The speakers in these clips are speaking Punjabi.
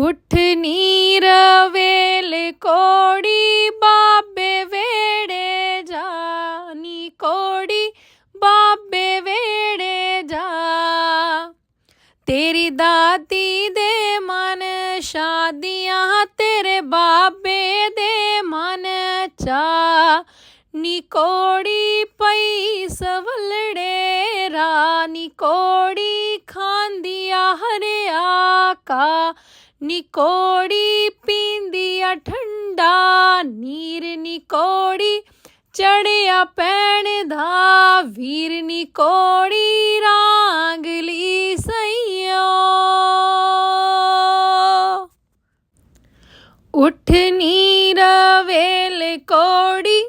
ਉੱਠ ਨੀਰ ਵੇਲੇ ਕੋੜੀ, ਬਾਬੇ ਵੇੜੇ ਜਾ ਨੀ ਕੋੜੀ, ਬਾਬੇ ਵੇੜੇ ਜਾ। ਤੇਰੀ ਦਾਦੀ ਦੇ ਮਨ ਸ਼ਾਦੀਆਂ, ਤੇਰੇ ਬਾਬੇ ਦੇ ਮਨ ਚਾ। ਨੀ ਪਈ ਸਵਲੜੇ ਰਾ ਨੀ ਕੋੜੀ ਖਾਂਦੀਆ ਹਰਿਆ ਕਾ ਨੀ ਕੋੜੀ ਪੀਂਦੀਆ ਠੰਡਾ, ਨੀਰ ਨਿਕੋੜੀ ਚੜਿਆ ਪੈਣ ਦਾ, ਵੀਰ ਨਿਕੋੜੀ ਰਾਂਗਲੀ ਸਈਓ। ਉੱਠ ਨੀਰ ਵੇਲ ਕੋੜੀ,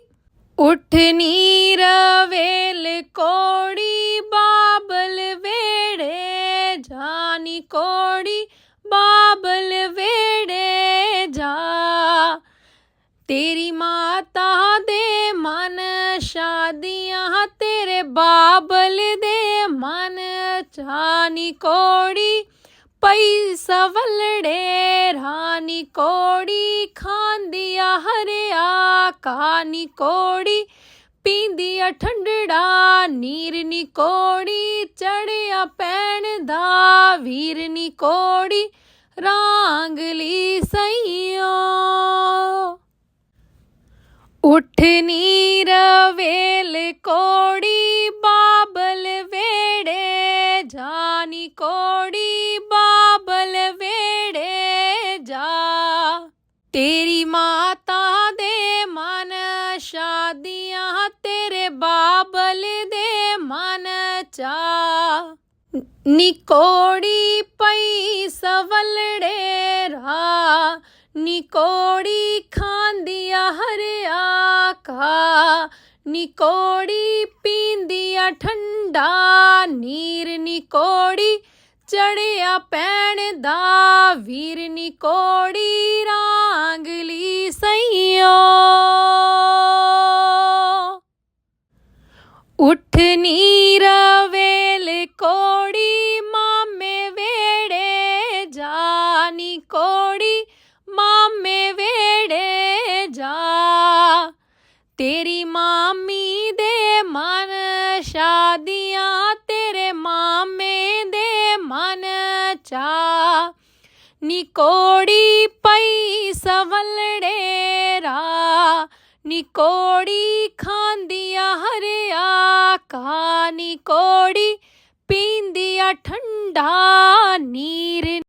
ਉੱਠ ਨੀਰ ਵੇਲ ਕੋੜੀ, ਬਾਬਲ ਵੇੜੇ ਜਾਨੀ ਕੋ ਤੇਰੀ ਮਾਤਾ ਦੇ ਮਨ ਸ਼ਾਦੀਆਂ, ਤੇਰੇ ਬਾਬਲ ਦੇ ਮਨ ਚਾਨੀ ਕੋੜੀ ਪਈ ਸਵਲੜੇ, ਰਾਨੀ ਕੋੜੀ ਖਾਂਦੀਆ ਹਰਿਆ, ਕਾਨੀ ਕੋੜੀ ਪੀਂਦੀਆ ਠੰਡੜਾ ਨੀਰ ਨੀ ਕੋੜੀ ਚੜਿਆ ਪੈਣ ਦਾ ਵੀਰ ਨੀ ਕੋੜੀ ਰਾਂਗਲੀ ਉੱਠ ਨੀਰ ਵੇਲ ਕੋੜੀ, ਬਾਬਲ ਵੇੜੇ ਜਾਨੀ ਕੋੜੀ, ਬਾਬਲ ਵੇੜੇ ਜਾ। ਤੇਰੀ ਮਾਤਾ ਦੇ ਮਨ ਸ਼ਾਦੀਆਂ, ਤੇਰੇ ਬਾਬਲ ਦੇ ਮਨ ਚਾ। ਨੀ ਪਈ ਸਵਲੜੇ ਰਾ ਨੀ ਹਰਿਆ ਕਾ ਪੀਂਦੀਆ ਠੰਡਾ ਨੀਰ ਨਿਕੋੜੀ ਚੜਿਆ ਪੈਣ ਦਾ ਵੀਰ ਨਿਕੋੜੀ ਰਾਂਗਲੀ ਸਈਓ। ਉਠਨੀ ਚਾ ਨਿਕੋੜੀ ਪਈ ਸਵਲੜੇ ਰਾ। ਨੀ ਕੋੜੀ ਹਰਿਆ ਕਾ ਨਿਕੋੜੀ ਕੋੜੀ ਠੰਡਾ ਨੀਰ